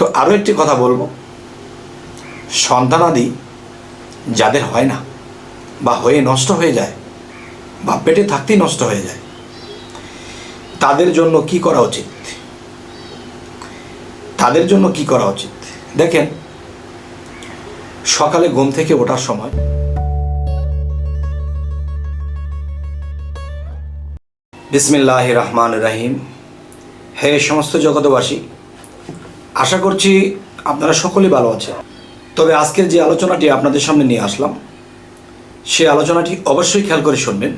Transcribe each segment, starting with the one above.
তো আরও একটি কথা বলব। সন্তানাদি যাদের হয় না বা হয়ে নষ্ট হয়ে যায় বা পেটে থাকতেই নষ্ট হয়ে যায়, তাদের জন্য কি করা উচিত? তাদের জন্য কি করা উচিত? দেখেন, সকালে ঘুম থেকে ওঠার সময় বিসমিল্লাহ রহমান রাহিম। হে সমস্ত জগতবাসী আশা করছি আপনারা সকলেই ভালো আছেন। তবে আজকের যে আলোচনাটি আপনাদের সামনে নিয়ে আসলাম সেই আলোচনাটি অবশ্যই খেয়াল করে শুনবেন।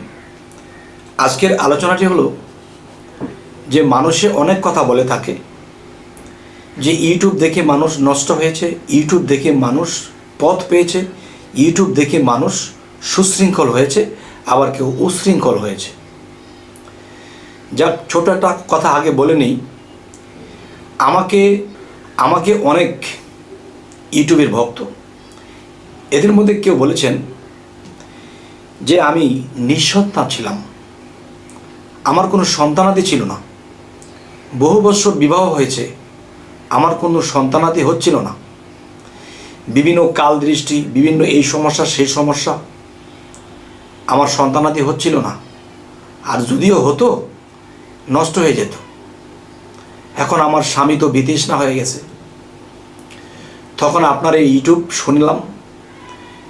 আজকের আলোচনাটি হলো যে মানুষে অনেক কথা বলে থাকে, যে ইউটিউব দেখে মানুষ নষ্ট হয়েছে, ইউটিউব দেখে মানুষ পথ পেয়েছে, ইউটিউব দেখে মানুষ সুশৃঙ্খল হয়েছে, আবার কেউ উশৃঙ্খল হয়েছে। যা ছোট একটা কথা আগে বলে নেই। আমাকে আমাকে অনেক ইউটিউবের ভক্ত। এদের মধ্যে কেউ বলেছেন যে আমি নিঃসন্তান ছিলাম। আমার কোনো সন্তানাদি ছিল না। বহু বছর বিবাহ হয়েছে। আমার কোনো সন্তানাদি হচ্ছিল না। বিভিন্ন কাল দৃষ্টি বিভিন্ন এই সমস্যা, সেই সমস্যা আমার সন্তানাদি হচ্ছিল না। আর যদিও হতো, নষ্ট হয়ে যেত। এখন আমার স্বামী তো বিতৃষ্ণা হয়ে গেছে। তখন আপনার এই ইউটিউব শুনলাম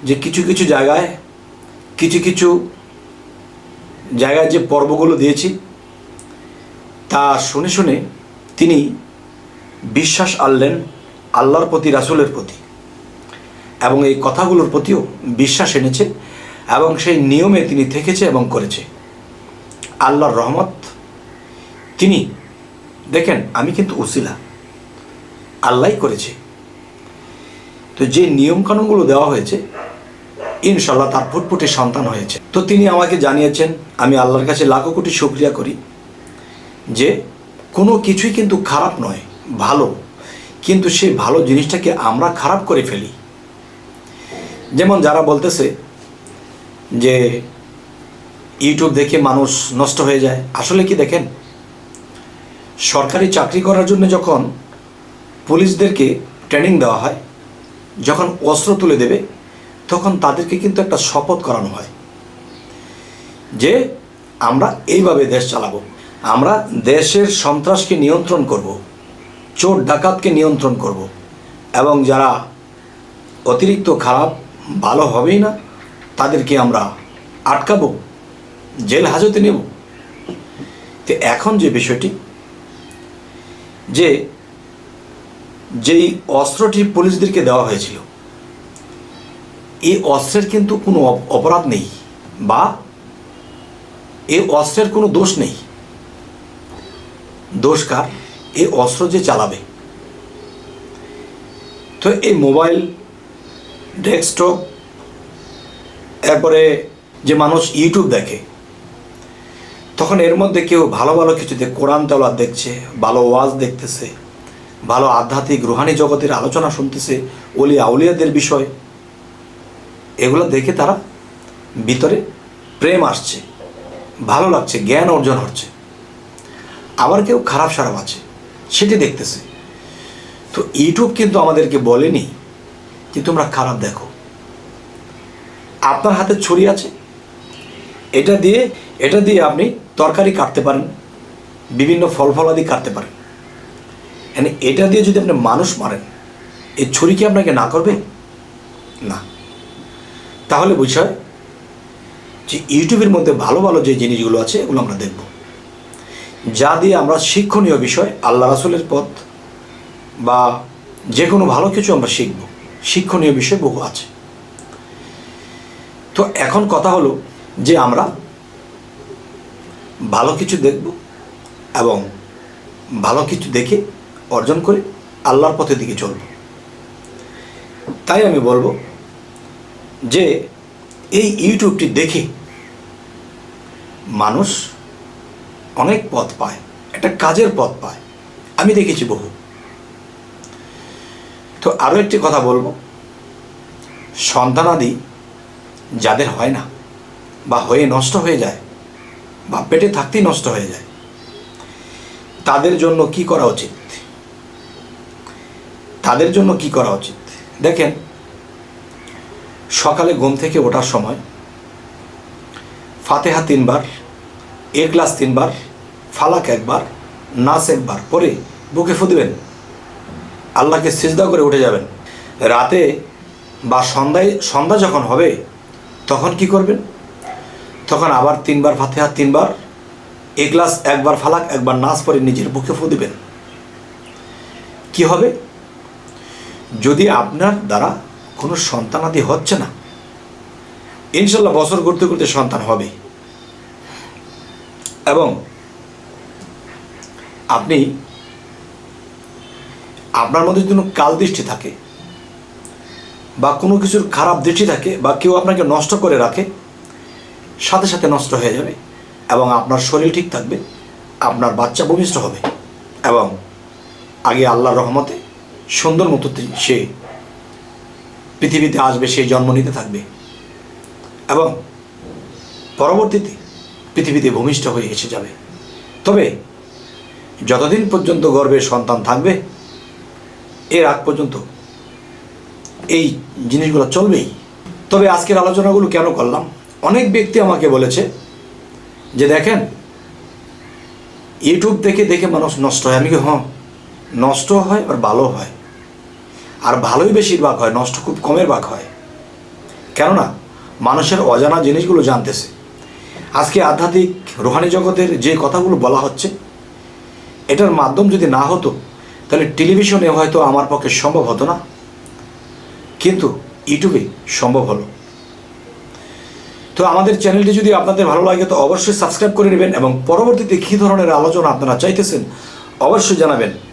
যে কিছু কিছু জায়গায়, কিছু কিছু জায়গায় যে পর্বগুলো দিয়েছি, তা শুনে শুনে তিনি বিশ্বাস আনলেন আল্লাহর প্রতি, রাসুলের প্রতি। এবং এই কথাগুলোর প্রতিও বিশ্বাস এনেছে এবং সেই নিয়মে তিনি থেকেছে এবং করেছে। আল্লাহর রহমত। তিনি, দেখেন, আমি কিন্তু উসিলা। আল্লাহ করেছে। তো যে নিয়মকানুনগুলো দেওয়া হয়েছে ইনশাল্লাহ তার ফুটফুটে সন্তান হয়েছে। তো তিনি আমাকে জানিয়েছেন, আমি আল্লাহর কাছে লাখো কোটি শুক্রিয়া করি যে কোনো কিছুই কিন্তু খারাপ নয়, ভালো। কিন্তু সেই ভালো জিনিসটাকে আমরা খারাপ করে ফেলি। যেমন যারা বলতেছে যে ইউটিউব দেখে মানুষ নষ্ট হয়ে যায়, আসলে কি দেখেন? সরকারি চাকরি করার জন্য যখন পুলিশদেরকে ট্রেনিং দেওয়া হয় যখন অস্ত্র তুলে দেবে, তখন তাদেরকে কিন্তু একটা শপথ করানো হয় যে আমরা এইভাবে দেশ চালাবো। আমরা দেশের সন্ত্রাসকে নিয়ন্ত্রণ করব, চোর ডাকাতকে নিয়ন্ত্রণ করব এবং যারা অতিরিক্ত খারাপ, ভালো হবেই না, তাদেরকে আমরা আটকাবো, জেল হাজতে নেব। তো এখন যে বিষয়টি, যে যেই অস্ত্রটি পুলিশদেরকে দেওয়া হয়েছিল। এই অস্ত্রের কিন্তু কোনো অপ- অপরাধ নেই বা এই অস্ত্রের কোনো দোষ নেই। দোষ কার? এই অস্ত্র যে চালাবে। তো এই মোবাইল, ডেস্কটপ, এরপরে যে মানুষ ইউটিউব দেখে, তখন এর মধ্যে কেউ ভালো ভালো কিছু দেখ কোরআন তেলাওয়াত দেখছে, ভালো ওয়াজ দেখতেছে ভালো আধ্যাত্মিক রুহানি জগতের আলোচনা শুনতেছে ওলি আউলিয়াদের বিষয়। এগুলো দেখে তারা ভিতরে প্রেম আসছে, ভালো লাগছে, জ্ঞান অর্জন হচ্ছে। আবার কেউ খারাপ সারাপ আছে, সেটি দেখতেছে। তো ইউটিউব কিন্তু আমাদেরকে বলেনি যে তোমরা খারাপ দেখো। আপনার হাতে ছুরি আছে? এটা দিয়ে এটা দিয়ে আপনি তরকারি কাটতে পারেন, বিভিন্ন ফল ফলাদি কাটতে পারেন। মানে এটা দিয়ে যদি আপনি মানুষ মারেন, এই ছুরি কি আপনাকে না করবে? না। তাহলে বিষয় যে ইউটিউবের মধ্যে ভালো ভালো যে জিনিসগুলো আছে, এগুলো আমরা দেখব। যা দিয়ে আমরা শিক্ষণীয় বিষয়, আল্লাহ রাসুলের পথ বা যে কোনো ভালো কিছু আমরা শিখব। শিক্ষণীয় বিষয় বহু আছে। তো এখন কথা হলো যে আমরা ভালো কিছু দেখব এবং ভালো কিছু দেখে অর্জন করে, আল্লাহর পথের দিকে চলব। তাই আমি বলব যে, এই ইউটিউবটি দেখে মানুষ অনেক পথ পায়, একটা কাজের পথ পায়। আমি দেখেছি বহু। তো আরও একটি কথা বলব, সন্তানাদি যাদের হয় না বা হয়ে নষ্ট হয়ে যায় বা পেটে থাকতেই নষ্ট হয়ে যায়, তাদের জন্য কি করা উচিত? তাদের জন্য কি করা উচিত? দেখেন, সকালে ঘুম থেকে ওঠার সময় ফাতেহা তিনবার এ ক্লাস তিনবার, ফালাক একবার, নাস একবার পরে বুকে ফুদবেন আল্লাহকে সিজদা করে উঠে যাবেন। রাতে বা সন্ধ্যায়, সন্ধ্যা যখন হবে, তখন কি করবেন? তখন আবার তিনবার ফাতেহা তিনবার এ ক্লাস একবার, ফালাক একবার নাচ পরে নিজের বুকে ফুদবেন কি হবে? যদি আপনার দ্বারা কোনো সন্তানাদি হচ্ছে না, ইনশাল্লাহ বছর করতে করতে সন্তান হবে এবং আপনি, আপনার মধ্যে যদি কোনো কাল দৃষ্টি থাকে, বা কোনো কিছুর খারাপ দৃষ্টি থাকে, বা কেউ আপনাকে নষ্ট করে রাখে, সাথে সাথে নষ্ট হয়ে যাবে এবং আপনার শরীর ঠিক থাকবে, আপনার বাচ্চা ভূমিষ্ঠ হবে এবং আগে আল্লাহর রহমতে সুন্দর মতো সে পৃথিবীতে আসবে, সে জন্ম নিতে থাকবে। এবং পরবর্তীতে পৃথিবীতে ভূমিষ্ঠ হয়ে এসে যাবে। তবে যতদিন পর্যন্ত গর্ভে সন্তান থাকবে এর আগ পর্যন্ত এই জিনিসগুলো চলবেই। তবে আজকের আলোচনাগুলো কেন করলাম? অনেক ব্যক্তি আমাকে বলেছে যে, দেখেন ইউটিউব দেখে দেখে মানুষ নষ্ট হয়। আমি কি হ্যাঁ নষ্ট হয় আর ভালো হয়। আর ভালোই বেশিরভাগ হয়, নষ্ট খুব কমের ভাগ হয়। কেননা, মানুষের অজানা জিনিসগুলো জানতেছে। আজকে আধ্যাত্মিক রোহানি জগতের যে কথাগুলো বলা হচ্ছে, এটার মাধ্যম যদি না হতো, তাহলে টেলিভিশনে হয়তো আমার পক্ষে সম্ভব হতো না। কিন্তু ইউটিউবে সম্ভব হলো। তো আমাদের চ্যানেলটি যদি আপনাদের ভালো লাগে, তো অবশ্যই সাবস্ক্রাইব করে নেবেন এবং পরবর্তীতে কী ধরনের আলোচনা আপনারা চাইতেছেন, অবশ্যই জানাবেন।